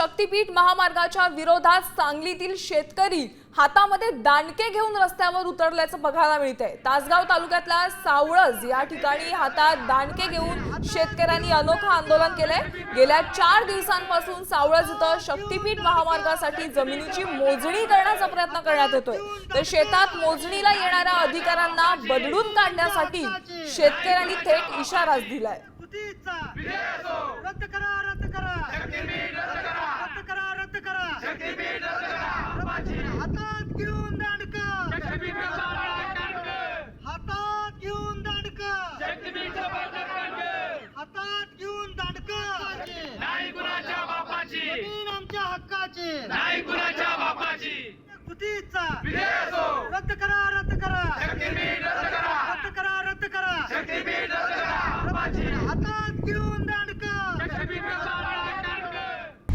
शक्तीपीठ महामार्गाच्या विरोधात सांगलीतील शेतकरी हातामध्ये दांडके घेऊन रस्त्यावर उतरल्याचं बघायला मिळतंय. तासगाव तालुक्यातल्या सावळज या ठिकाणी हातात दांडके घेऊन शेतकऱ्यांनी अनोखं आंदोलन केलंय. गेल्या चार दिवसांपासून सावळज इथं शक्तीपीठ महामार्गासाठी जमिनीची मोजणी करण्याचा प्रयत्न करण्यात येतोय. तर शेतात मोजणीला येणाऱ्या अधिकाऱ्यांना बदलून काढण्यासाठी शेतकऱ्यांनी थेट इशाराच दिलाय. तुमच्या हक्काचे. नाही कुणाच्या बापाची. कृतीचा विजय असो. रद्द करा